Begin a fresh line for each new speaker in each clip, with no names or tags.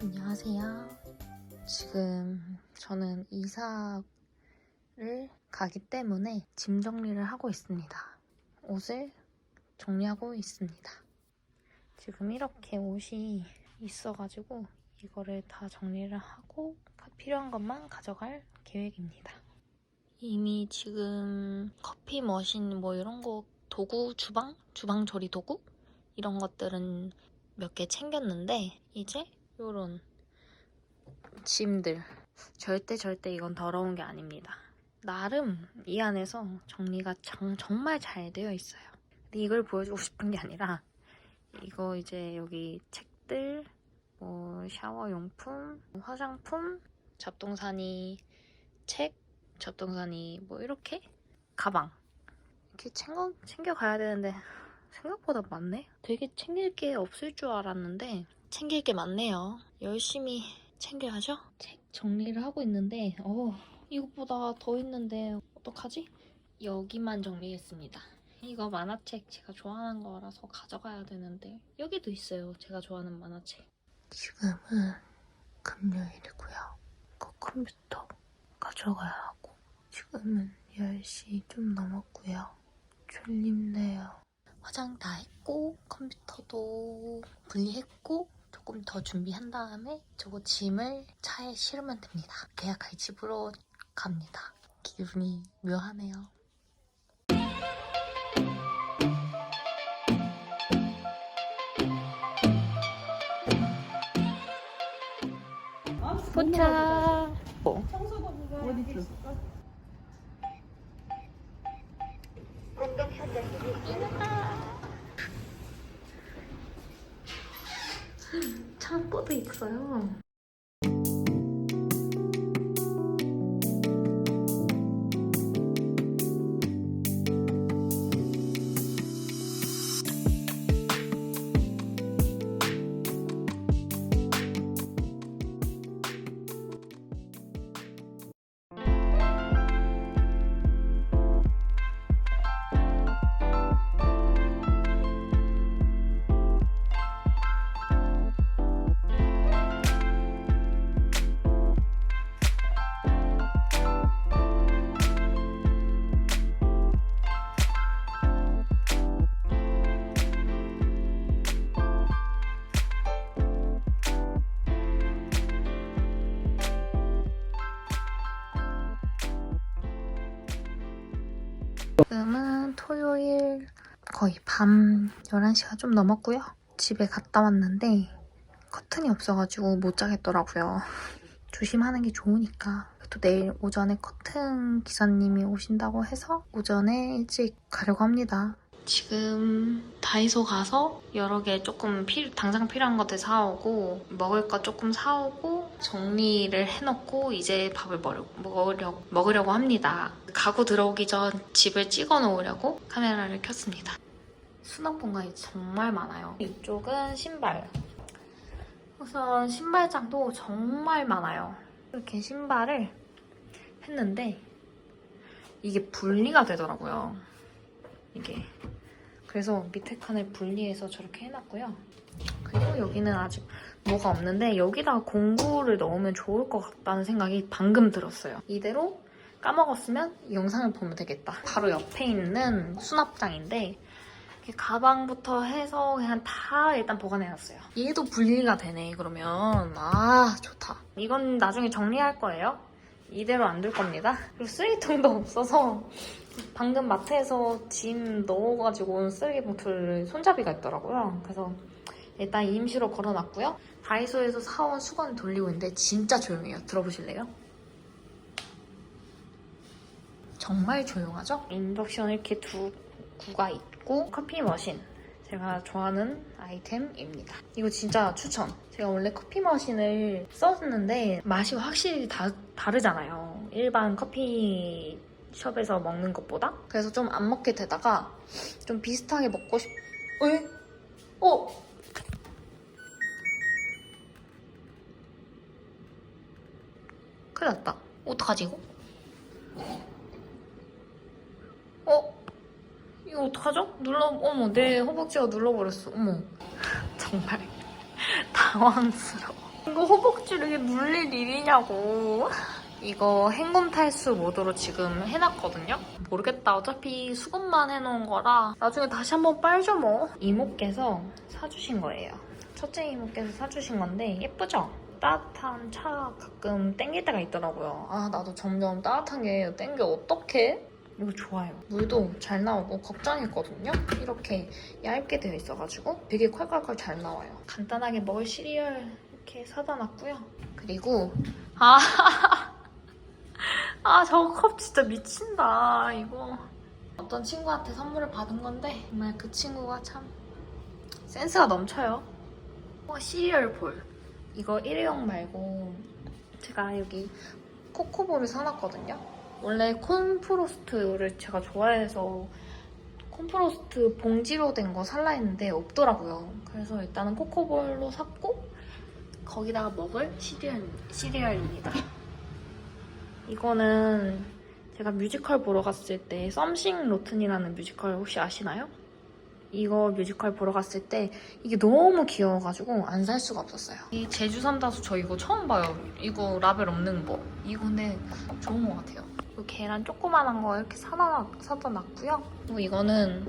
안녕하세요. 지금 저는 이사를 가기 때문에 짐 정리를 하고 있습니다. 옷을 정리하고 있습니다. 지금 이렇게 옷이 있어가지고 이거를 다 정리를 하고 필요한 것만 가져갈 계획입니다. 이미 지금 커피 머신 뭐 이런 거 도구 주방 주방 조리 도구 이런 것들은 몇 개 챙겼는데 이제 요런 짐들 절대 절대 이건 더러운 게 아닙니다. 나름 이 안에서 정리가 정, 정말 잘 되어 있어요. 근데 이걸 보여주고 싶은 게 아니라 이거 이제 여기 책들, 뭐 샤워 용품, 화장품, 잡동사니, 책, 잡동사니 뭐 이렇게 가방 이렇게 챙겨, 챙겨가야 되는데 생각보다 많네? 되게 챙길 게 없을 줄 알았는데 챙길 게 많네요. 열심히 챙겨야죠. 책 정리를 하고 있는데 어 이것보다 더 있는데 어떡하지? 여기만 정리했습니다. 이거 만화책 제가 좋아하는 거라서 가져가야 되는데 여기도 있어요. 제가 좋아하는 만화책. 지금은 금요일이고요. 그 컴퓨터 가져가야 하고 지금은 10시 좀 넘었고요. 졸립네요. 화장 다 했고 컴퓨터도 분리했고 조금 더 준비한 다음에 저거 짐을 차에 실으면 됩니다. 계약할 집으로 갑니다. 기분이 묘하네요. 도착.
어디 있어?
창고도 있어요. 거의 밤 11시가 좀 넘었고요. 집에 갔다 왔는데 커튼이 없어가지고 못 자겠더라고요. 조심하는 게 좋으니까. 또 내일 오전에 커튼 기사님이 오신다고 해서 오전에 일찍 가려고 합니다. 지금 다이소 가서 여러 개 조금 필, 당장 필요한 것들 사오고 먹을 거 조금 사오고 정리를 해놓고 이제 밥을 먹으려, 먹으려, 먹으려고 합니다. 가구 들어오기 전 집을 찍어 놓으려고 카메라를 켰습니다. 수납 공간이 정말 많아요. 이쪽은 신발. 우선 신발장도 정말 많아요. 이렇게 신발을 했는데 이게 분리가 되더라고요. 이게. 그래서 밑에 칸을 분리해서 저렇게 해놨고요. 그리고 여기는 아직 뭐가 없는데 여기다가 공구를 넣으면 좋을 것 같다는 생각이 방금 들었어요. 이대로 까먹었으면 이 영상을 보면 되겠다. 바로 옆에 있는 수납장인데 가방부터 해서 그냥 다 일단 보관해놨어요. 얘도 분리가 되네 그러면 아 좋다. 이건 나중에 정리할 거예요. 이대로 안 둘 겁니다. 그리고 쓰레기통도 없어서 방금 마트에서 짐 넣어가지고 온 쓰레기 봉투를 손잡이가 있더라고요. 그래서 일단 임시로 걸어놨고요. 다이소에서 사온 수건 돌리고 있는데 진짜 조용해요. 들어보실래요? 정말 조용하죠? 인덕션 이렇게 두 구가 있고 커피 머신 제가 좋아하는 아이템입니다. 이거 진짜 추천. 제가 원래 커피 머신을 썼는데 맛이 확실히 다, 다르잖아요. 일반 커피 숍에서 먹는 것보다. 그래서 좀 안 먹게 되다가 좀 비슷하게 먹고 싶... 에? 어? 큰일 났다. 어떡하지 이거? 어? 어떡하죠? 눌러, 어머, 내 허벅지가 눌러버렸어. 어머. 정말 당황스러워. 이거 허벅지를 이게 눌릴 일이냐고. 이거 행곰 탈수 모드로 지금 해놨거든요? 모르겠다. 어차피 수급만 해놓은 거라 나중에 다시 한번 빨죠 뭐. 이모께서 사주신 거예요. 첫째 이모께서 사주신 건데 예쁘죠? 따뜻한 차 가끔 땡길 때가 있더라고요. 아 나도 점점 따뜻한 게 땡겨 어떡해? 이거 좋아요. 물도 잘 나오고 걱정했거든요. 이렇게 얇게 되어 있어가지고 되게 콸콸콸 잘 나와요. 간단하게 먹을 시리얼 이렇게 사다 놨고요. 그리고 아, 아 저거 컵 진짜 미친다 이거. 어떤 친구한테 선물을 받은 건데 정말 그 친구가 참 센스가 넘쳐요. 어, 시리얼 볼. 이거 일회용 말고 제가 여기 코코볼을 사놨거든요. 원래 콘프로스트를 제가 좋아해서 콘프로스트 봉지로 된 거 살라 했는데 없더라고요. 그래서 일단은 코코볼로 샀고 거기다가 먹을 시리얼, 시리얼입니다. 이거는 제가 뮤지컬 보러 갔을 때 썸씽 로튼이라는 뮤지컬 혹시 아시나요? 이거 뮤지컬 보러 갔을 때 이게 너무 귀여워가지고 안 살 수가 없었어요. 이 제주 삼다수 저 이거 처음 봐요. 이거 라벨 없는 거. 이거 근데 좋은 것 같아요. 이 계란 조그만한 거 이렇게 사다, 사다 놨고요. 그리고 이거는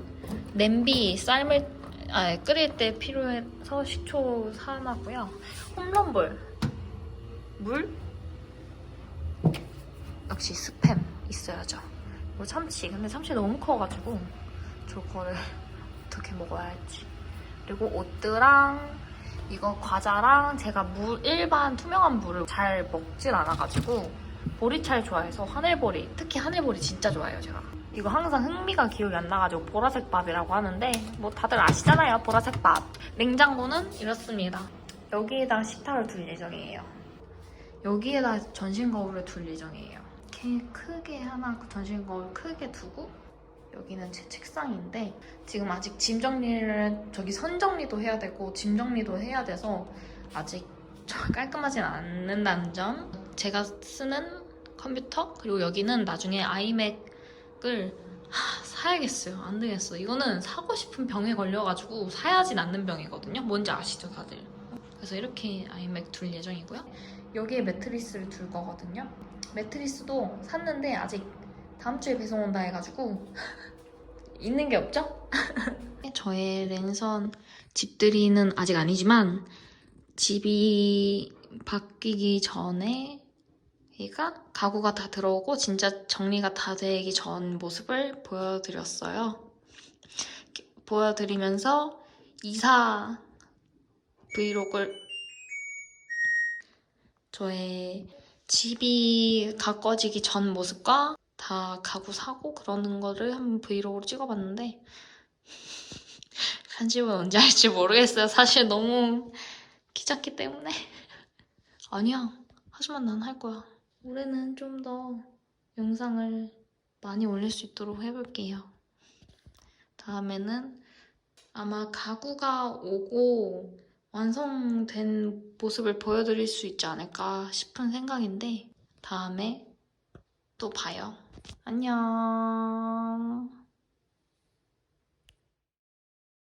냄비 삶을 아 끓일 때 필요해서 식초 사놨고요. 홈런볼 물 역시 스팸 있어야죠. 그리고 참치 근데 참치 너무 커가지고 저거를 어떻게 먹어야 할지. 그리고 오뜨랑 이거 과자랑 제가 물 일반 투명한 물을 잘 먹질 않아가지고 보리차를 좋아해서 하늘보리 특히 하늘보리 진짜 좋아해요 제가. 이거 항상 흥미가 기억이 안 나가지고 보라색 밥이라고 하는데 뭐 다들 아시잖아요 보라색 밥. 냉장고는 이렇습니다. 여기에다 식탁을 둘 예정이에요. 여기에다 전신 거울을 둘 예정이에요. 이렇게 크게 하나 전신 거울 크게 두고 여기는 제 책상인데 지금 아직 짐 정리를 저기 선 정리도 해야 되고 짐 정리도 해야 돼서 아직 깔끔하진 않는다는 점. 제가 쓰는 컴퓨터? 그리고 여기는 나중에 아이맥을 하, 사야겠어요. 안 되겠어 이거는 사고 싶은 병에 걸려가지고 사야진 않는 병이거든요. 뭔지 아시죠 다들? 그래서 이렇게 아이맥 둘 예정이고요. 여기에 매트리스를 둘 거거든요. 매트리스도 샀는데 아직 다음 주에 배송 온다 해가지고 있는 게 없죠? 저의 랜선 집들이는 아직 아니지만 집이 바뀌기 전에 얘가 가구가 다 들어오고 진짜 정리가 다 되기 전 모습을 보여드렸어요. 보여드리면서 이사 브이로그를 저의 집이 가꿔지기 전 모습과 다 가구 사고 그러는 거를 한번 브이로그로 찍어봤는데 편집은 언제 할지 모르겠어요. 사실 너무 귀찮기 때문에 아니야. 하지만 난 할 거야. 올해는 좀 더 영상을 많이 올릴 수 있도록 해볼게요. 다음에는 아마 가구가 오고 완성된 모습을 보여드릴 수 있지 않을까 싶은 생각인데 다음에 또 봐요. 안녕.